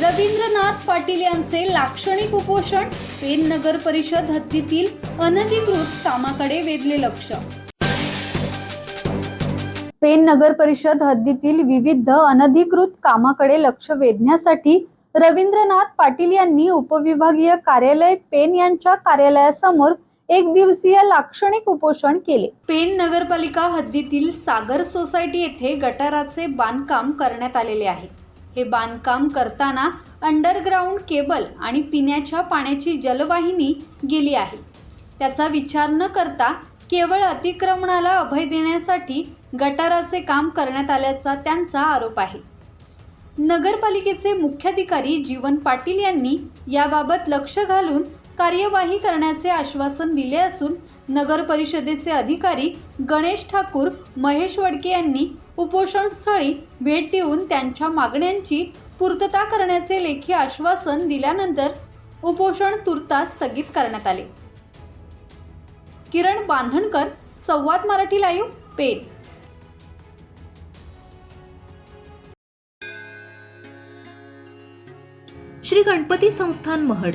रवींद्रनाथ पाटील यांचे लाक्षणिक उपोषण पेन नगर परिषद हद्दीतील अनधिकृत कामाकडे वेधले लक्ष. पेन नगर परिषद हद्दीतील विविध अनधिकृत कामाकडे लक्ष वेधण्यासाठी रवींद्रनाथ पाटील यांनी उपविभागीय कार्यालय पेन यांच्या कार्यालयासमोर एक दिवसीय लाक्षणिक उपोषण केले. पेन नगरपालिका हद्दीतील सागर सोसायटी येथे गटाराचे बांधकाम करण्यात आलेले आहे. हे बांधकाम करताना अंडरग्राऊंड केबल आणि पिण्याच्या पाण्याची जलवाहिनी गेली आहे. त्याचा विचार न करता केवळ अतिक्रमणाला अभय देण्यासाठी गटाराचे काम करण्यात आल्याचा त्यांचा आरोप आहे. नगरपालिकेचे मुख्याधिकारी जीवन पाटील यांनी याबाबत लक्ष घालून कार्यवाही करण्याचे आश्वासन दिले असून नगर परिषदेचे अधिकारी गणेश ठाकूर महेश वडके यांनी उपोषणस्थळी भेट देऊन त्यांच्या मागण्यांची पूर्तता करण्याचे लेखी आश्वासन दिल्यानंतर उपोषण तुर्तास स्थगित करण्यात आले. किरण बांधणकर संवाद मराठी लाईव्ह पेन श्री गणपती संस्थान महड.